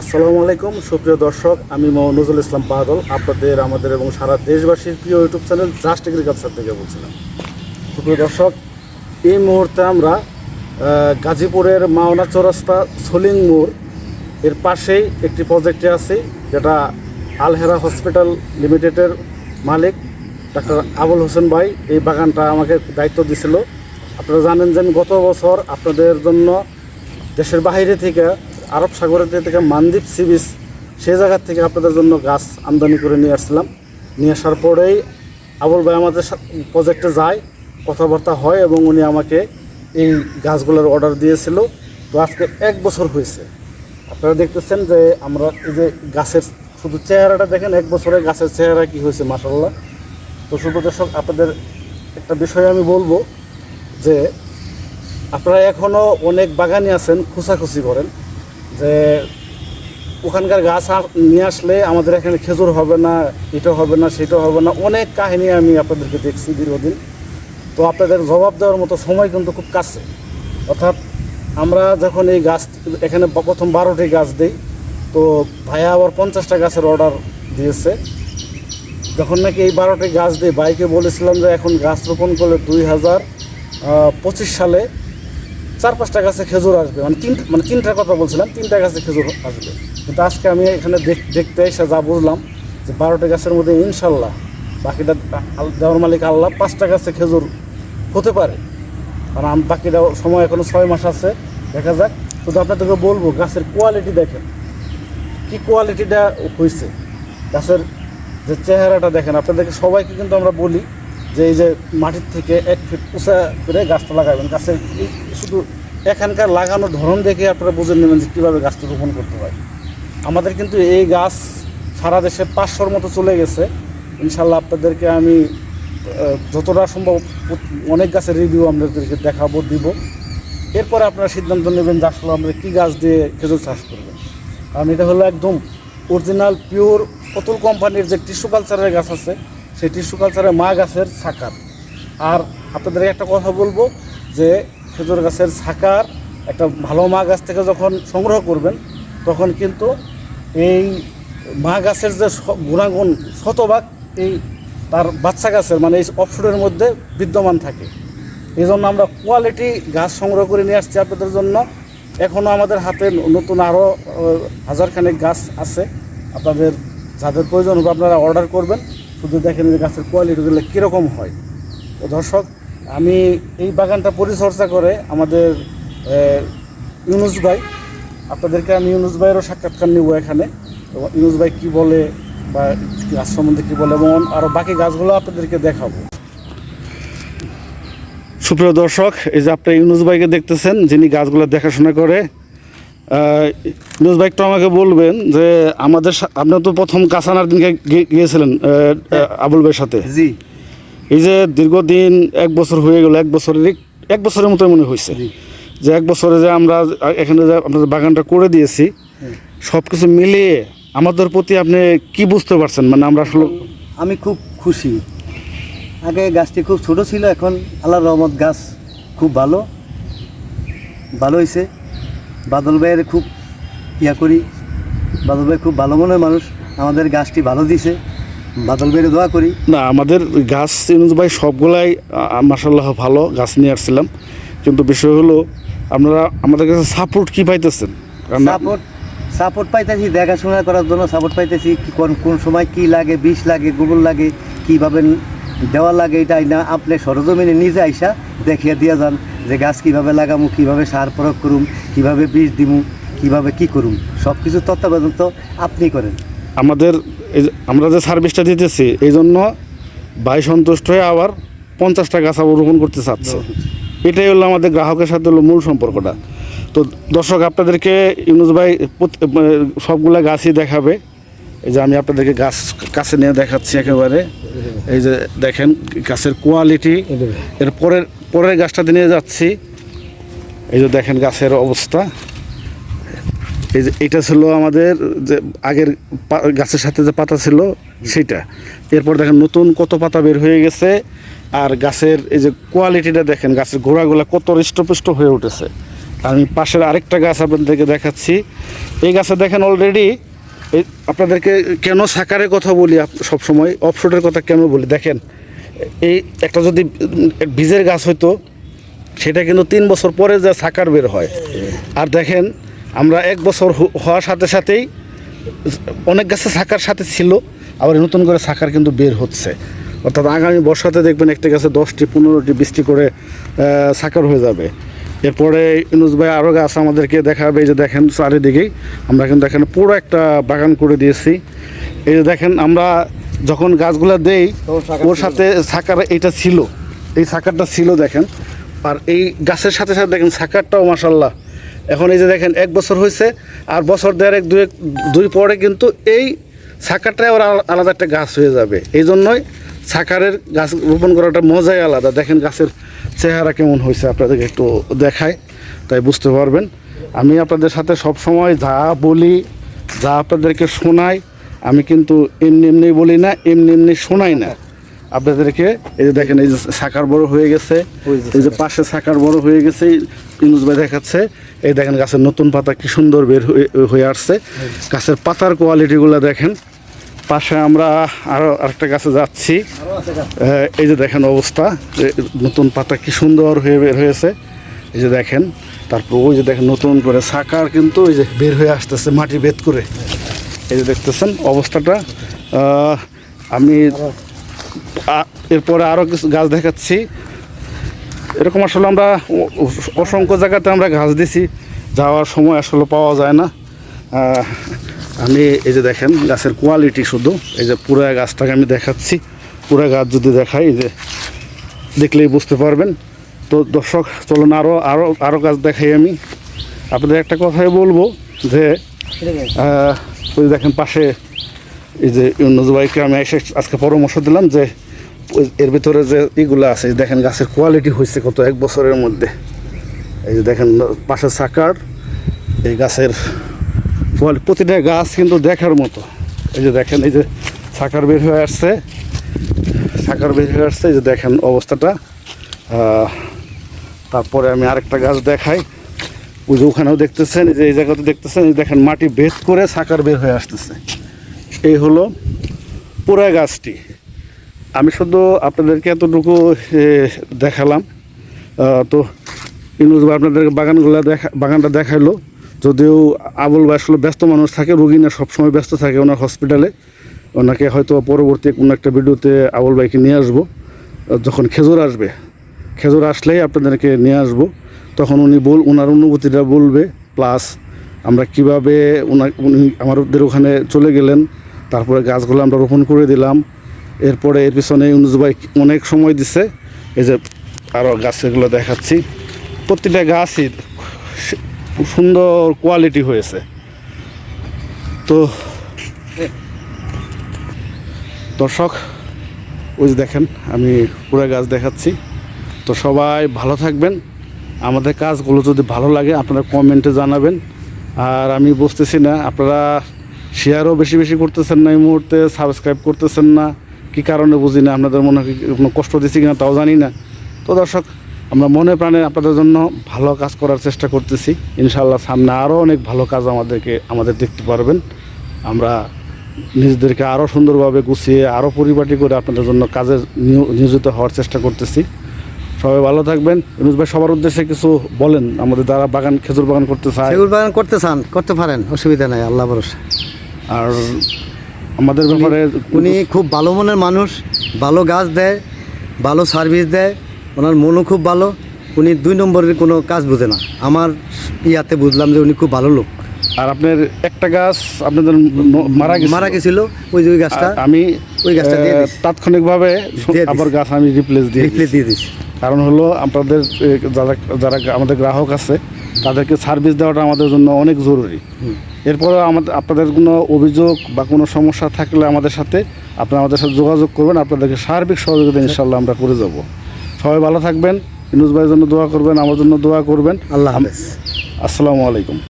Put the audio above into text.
আসসালামু আলাইকুম, সুপ্রিয় দর্শক, আমি নজরুল ইসলাম বাদল আপনাদের, আমাদের এবং সারা দেশবাসীর প্রিয় ইউটিউব চ্যানেল জাস্ট এগ্রিকালচার থেকে বলছিলাম। সুপ্রিয় দর্শক, এই মুহূর্তে আমরা গাজীপুরের মাওনা চৌরাস্তা সলিং মোড়, এর পাশেই একটি প্রজেক্টে আছি, যেটা আলহেরা হসপিটাল লিমিটেডের মালিক, ডাক্তার আবুল হোসেন ভাই, এই বাগানটা আমাকে দায়িত্ব দিছিল। আপনারা জানেন যে গত বছর আপনাদের জন্য দেশের বাইরে থেকে আরব সাগরের থেকে মানদ্বীপ সি বিচ সেই জায়গার থেকে আপনাদের জন্য গাছ আমদানি করে নিয়ে আসলাম নিয়ে আসার পরেই আবুল ভাই আমাদের প্রজেক্টে যায়, কথাবার্তা হয় এবং উনি আমাকে এই গাছগুলোর অর্ডার দিয়েছিল। তো আজকে এক বছর হয়েছে। আপনারা দেখতেছেন যে আমরা এই যে গাছের শুধু চেহারাটা দেখেন, এক বছরে গাছের চেহারা কি হয়েছে মাসাল্লাহ তো শুধু দর্শক, আপনাদের একটা বিষয় আমি বলব যে আপনারা এখনও অনেক বাগানি আছেন খুসাখুসি করেন। যে ওখানকার গাছ নিয়ে আসলে আমাদের এখানে খেজুর হবে না এটা হবে না সেটা হবে না। অনেক কাহিনী আমি আপনাদেরকে দেখছি দীর্ঘদিন। তো আপনাদের জবাব দেওয়ার মতো সময় কিন্তু খুব কাছে। অর্থাৎ আমরা যখন এই গাছ এখানে প্রথম বারোটি গাছ দিই, তো ভাইয়া আবার পঞ্চাশটা গাছের অর্ডার দিয়েছে। যখন নাকি এই বারোটি গাছ দিয়ে বাইকে বলেছিলাম যে এখন গাছ রোপণ করলে দুই হাজার পঁচিশ সালে চার পাঁচটা গাছে খেজুর আসবে। মানে তিন মানে তিনটা কথা বলছিলাম, তিনটা গাছে খেজুর আসবে। কিন্তু আজকে আমি এখানে দেখ- দেখতে এসে যা বুঝলাম যে বারোটা গাছের মধ্যে ইনশাল্লাহ বাকিটা দেওয়ার মালিক আল্লাহ পাঁচটা গাছে খেজুর হতে পারে। কারণ আম- বাকিটা সময় এখনও ছয় মাস আছে। দেখা যাক, শুধু আপনাদেরকে বলব, গাছের কোয়ালিটি দেখেন। কি কোয়ালিটিটা হয়েছে গাছের যে চেহারাটা দেখেন, আপনাদেরকে সবাইকে কিন্তু আমরা বলি যে এই যে মাটির থেকে এক ফিট উঁচা করে গাছটা লাগাবেন। গাছের শুধু এখানকার লাগানোর ধরন দেখে আপনারা বুঝে নেবেন যে কীভাবে গাছটা রোপণ করতে হয়। আমাদের কিন্তু এই গাছ সারা দেশে পাঁচশোর মতো চলে গেছে। ইনশাল্লাহ আপনাদেরকে আমি যতটা সম্ভব অনেক গাছের রিভিউ আপনাদেরকে দেখাবো, দিব। এরপরে আপনারা সিদ্ধান্ত নেবেন যে আসলে আমরা কী গাছ দিয়ে খেজুর চাষ করবেন কারণ এটা হলো একদম অরিজিনাল পিওর অতুল কোম্পানির যে টিস্যু কালচারের গাছ আছে, সেই টিস্যু কালচারের মা গাছের সাকার। আর আপনাদের একটা কথা বলব যে খেজুর গাছের সাকার, একটা ভালো মা গাছ থেকে যখন সংগ্রহ করবেন, তখন কিন্তু এই মা গাছের যে গুণাগুণ শতভাগ এই তার বাচ্চা গাছের মানে এই অপশনের মধ্যে বিদ্যমান থাকে। এই জন্য আমরা কোয়ালিটি গাছ সংগ্রহ করে নিয়ে আসছি আপনাদের জন্য। এখনও আমাদের হাতে নতুন আরও হাজারখানেক গাছ আছে। আপনাদের যাদের প্রয়োজন হবে আপনারা অর্ডার করবেন। শুধু দেখেন গাছের কোয়ালিটিগুলো কীরকম হয়। দর্শক আমি এই বাগানটা পরিচর্যা করে আমাদের ইউনুস ভাই আপনাদেরকে আমি ইউনুস ভাইয়েরও সাক্ষাৎকার নিব এখানে এবং ইউনুস ভাই কী বলে বা গাছ সম্বন্ধে কী বলে এবং আরও বাকি গাছগুলো আপনাদেরকে দেখাবো। সুপ্রিয় দর্শক এই যে আপনি ইউনুস ভাইকে দেখতেছেন যিনি গাছগুলো দেখাশোনা করে আহ, ইউনুস ভাই একটু আমাকে বলবেন যে আমাদের সা- আপনি তো প্রথম কাসানার দিনকে গিয়ে- গিয়েছিলেন আবুল ভাইয়ের সাথে। জি। এই যে দীর্ঘদিন এক বছর হয়ে গেল এক বছরের এক বছরের মতো মনে হয়েছে। যে এক বছরে যে আমরা এখানে যে আপনাদের বাগানটা করে দিয়েছি সব কিছু মিলিয়ে আমাদের প্রতি আপনি কি বুঝতে পারছেন? মানে আমরা আসলে আমি খুব খুশি। আগে গাছটি খুব ছোট ছিল এখন আল্লাহ রহমত গাছ খুব ভালো ভালো হয়েছে বাদল ভাইয়ের খুব ইয়া করি বাদল ভাই খুব ভালো মনের মানুষ আমাদের গাছটি ভালো দিছে। বাদল ভাইয়ের দোয়া করি। না আমাদের গাছ ইউনুস ভাই সবগুলাই মাসাল্লাহ ভালো গাছ নিয়ে আসছিলাম। কিন্তু বিষয় হলো আপনারা আমাদের কাছে সাপোর্ট কি পাইতেছেন? সাপোর্ট সাপোর্ট পাইতেছি দেখাশোনা করার জন্য সাপোর্ট পাইতেছি কোন কোন সময় কি লাগে বিষ লাগে গোবর লাগে কীভাবে দেওয়া লাগে এটা না আপনি সরজমিনে নিজে আইসা দেখিয়ে দিয়ে যান যে গাছ কীভাবে লাগামু কীভাবে সার প্রয়োগ করুম কীভাবে বীজ দিমু কীভাবে কি করুম। সব কিছু তত্ত্বাবধান তো আপনি করেন। আমাদের এই যে- আমরা যে সার্ভিসটা দিতেছি এই জন্য ভাই সন্তুষ্ট হয়ে আবার পঞ্চাশটা গাছ আবার রোপণ করতে চাচ্ছে। এটাই হলো আমাদের গ্রাহকের সাথে হলো মূল সম্পর্কটা। তো দর্শক আপনাদেরকে ইউনুস ভাই মানে সবগুলা গাছই দেখাবে। এই যে আমি আপনাদেরকে গাছ কাছে নিয়ে দেখাচ্ছি একেবারে। এই যে দেখেন গাছের কোয়ালিটি এর পরের পরের গাছটাতে নিয়ে যাচ্ছি। এই যে দেখেন গাছের অবস্থা। এই যে এটা ছিল আমাদের যে আগের গাছের সাথে যে পাতা ছিল সেটা এরপর দেখেন নতুন কত পাতা বের হয়ে গেছে, আর গাছের এই যে কোয়ালিটিটা দেখেন, গাছের গোড়াগুলা কত হৃষ্টপুষ্ট হয়ে উঠেছে। আমি পাশের আরেকটা গাছ আপনাদেরকে দেখাচ্ছি। এই গাছে দেখেন অলরেডি এই আপনাদেরকে কেন সাকারের কথা বলি সবসময় অফশোটের কথা কেন বলি? দেখেন, এই একটা যদি বীজের গাছ হইতো, সেটা কিন্তু তিন বছর পরে যা সাকার বের হয়। আর দেখেন আমরা এক বছর হওয়ার সাথে সাথেই অনেক গাছে সাকার সাথে ছিল আবার নতুন করে সাকার কিন্তু বের হচ্ছে। অর্থাৎ আগামী বর্ষাতে দেখবেন একটা গাছে দশটি পনেরোটি বৃষ্টি করে সাকার হয়ে যাবে। এরপরে ইনুস ভাই আরও গাছ আমাদেরকে দেখাবে এই যে দেখেন চারিদিকেই আমরা কিন্তু এখানে পুরো একটা বাগান করে দিয়েছি। এই যে দেখেন আমরা যখন গাছগুলো দেই ওর সাথে সাকার এইটা ছিল এই সাকারটা ছিল দেখেন। আর এই গাছের সাথে সাথে দেখেন সাকারটাও মাসাল্লাহ এখন এই যে দেখেন এক বছর হয়েছে আর বছর দেড় এক দুই দুই পরে কিন্তু এই সাকারটাই ওর আলা- আলাদা একটা গাছ হয়ে যাবে। এই জন্যই সাকারের গাছ রোপণ করাটা মজাই আলাদা। দেখেন গাছের চেহারা কেমন হয়েছে আপনাদেরকে একটু দেখায় তাই বুঝতে পারবেন। আমি আপনাদের সাথে সব সময় যা বলি যা আপনাদেরকে শোনাই আমি কিন্তু এমনি এমনি বলি না এমনি এমনি শোনাই না। আপনাদেরকে এই যে দেখেন এই যে সাকার বড় হয়ে গেছে এই যে পাশে সাকার বড় হয়ে গেছে ইনুস ভাই দেখাচ্ছে, এই দেখেন গাছের নতুন পাতা কি সুন্দর বের হয়ে- আসছে। গাছের পাতার কোয়ালিটিগুলো দেখেন। পাশে আমরা আরও আরেকটা গাছে যাচ্ছি। এই যে দেখেন অবস্থা নতুন পাতা কি সুন্দর হয়ে বের হয়েছে। এই যে দেখেন, তারপর ওই যে দেখেন নতুন করে সাকার কিন্তু ওই যে বের হয়ে আসতেছে মাটি বেদ করে। এই যে দেখতেছেন অবস্থাটা। আমি এরপরে আরও কিছু গাছ দেখাচ্ছি। এরকম আসলে আমরা অসংখ্য জায়গাতে আমরা গাছ দিছি, যাওয়ার সময় আসলে পাওয়া যায় না। আমি এই যে দেখেন, গাছের কোয়ালিটি শুধু, এই যে পুরো গাছটাকে আমি দেখাচ্ছি। পুরো গাছ যদি দেখাই যে দেখলেই বুঝতে পারবেন। তো দর্শক, চলুন আরও আরও আরও গাছ দেখাই আমি। আপনাদের একটা কথাই বলব যে ওই দেখেন পাশে এই যে ইউনুস ভাইকে আমি এসে আজকে পরামর্শ দিলাম যে এর ভিতরে যে ইগুলো আছে, দেখেন গাছের কোয়ালিটি হয়েছে কত এক বছরের মধ্যে। এই যে দেখেন, পাশে সাকার, এই গাছের কোয়ালি প্রতিটা গাছ কিন্তু দেখার মতো। এই যে দেখেন, এই যে সাকার বের হয়ে আসছে। সাকার বের হয়ে আসছে, এই যে দেখেন অবস্থাটা। তারপরে আমি আরেকটা গাছ দেখাই। ওই যে ওখানেও দেখতেছেন যে এই জায়গাতে দেখতেছেন দেখেন মাটি ভেদ করে সাকার বের হয়ে আসতেছে। এই হলো পুরা গাছটি। আমি শুধু আপনাদেরকে এতটুকু দেখালাম। তো ইনুজ ভাই আপনাদেরকে বাগানগুলো দেখা, বাগানটা দেখাইলো। যদিও আবুল ভাই ব্যস্ত মানুষ থাকে, রুগী না, সবসময় ব্যস্ত থাকে ওনার হসপিটালে ওনাকে হয়তো পরবর্তী কোনো একটা ভিডিওতে আবুল ভাইকে নিয়ে আসব। যখন খেজুর আসবে। খেজুর আসলেই আপনাদেরকে নিয়ে আসব। তখন উনি বল, ওনার অনুভূতিটা বলবে। প্লাস আমরা কীভাবে ওনা, উনি আমাদের ওখানে চলে গেলেন। তারপরে গাছগুলো আমরা রোপণ করে দিলাম। এরপরে এর পিছনে ইউনুস ভাই অনেক সময় দিছে। এই যে আরও গাছগুলো দেখাচ্ছি। প্রতিটা গাছই সুন্দর কোয়ালিটি হয়েছে। তো দর্শক, ওই দেখেন, আমি পুরো গাছ দেখাচ্ছি। তো সবাই ভালো থাকবেন। আমাদের কাজগুলো যদি ভালো লাগে, আপনারা কমেন্টে জানাবেন। আর আমি বুঝতেছি না, আপনারা শেয়ারও বেশি বেশি করতেছেন না, এই মুহূর্তে সাবস্ক্রাইব করতেছেন না। কি কারণে বুঝি না আপনাদের মনে কি কোনো কষ্ট দিচ্ছি কিনা তাও জানি না। তো দর্শক আমরা মনে প্রাণে আপনাদের জন্য ভালো কাজ করার চেষ্টা করতেছি। ইনশাল্লাহ সামনে আরও অনেক ভালো কাজ আমাদেরকে আমাদের দেখতে পারবেন। আমরা নিজেদেরকে আরও সুন্দরভাবে গুছিয়ে আরও পরিপাটি করে আপনাদের জন্য কাজে নিয়- নিয়োজিত হওয়ার চেষ্টা করতেছি। সবাই ভালো থাকবেন। ইনুস ভাই সবার উদ্দেশ্যে কিছু বলেন। আমাদের যারা বাগান খেজুর বাগান করতে চায়। সেগুলো বাগান করতে চান করতে পারেন অসুবিধা নাই আল্লাহ ভরসা। আর আমাদের ব্যাপারে উনি খুব ভালো মনের মানুষ ভালো গাছ দেয় ভালো সার্ভিস দেয় ওনার মনও খুব ভালো। উনি দুই নম্বরের কোনো কাজ বুঝে না। আমার ইয়াতে বুঝলাম যে উনি খুব ভালো লোক। আর আপনার একটা গাছ আপনাদের মারা গেছে মারা গেছিল ওই যে ওই গাছটা আমি ওই গাছটা দিয়ে তাৎক্ষণিকভাবে আবার গাছ আমি রিপ্লেস দিয়ে রিপ্লে দিছি। দিয়ে দিস কারণ হলো আপনাদের যারা যারা আমাদের গ্রাহক আছে তাদেরকে সার্ভিস দেওয়াটা আমাদের জন্য অনেক জরুরি। এরপরেও আমাদের আপনাদের কোনো অভিযোগ বা কোনো সমস্যা থাকলে আমাদের সাথে আপনারা আমাদের সাথে যোগাযোগ করবেন আপনাদেরকে সার্বিক সহযোগিতা ইনশাল্লাহ আমরা করে যাব। সবাই ভালো থাকবেন ইনুজ ভাইয়ের জন্য দোয়া করবেন আমার জন্য দোয়া করবেন। আল্লাহ হাফেজ। আসসালামু আলাইকুম।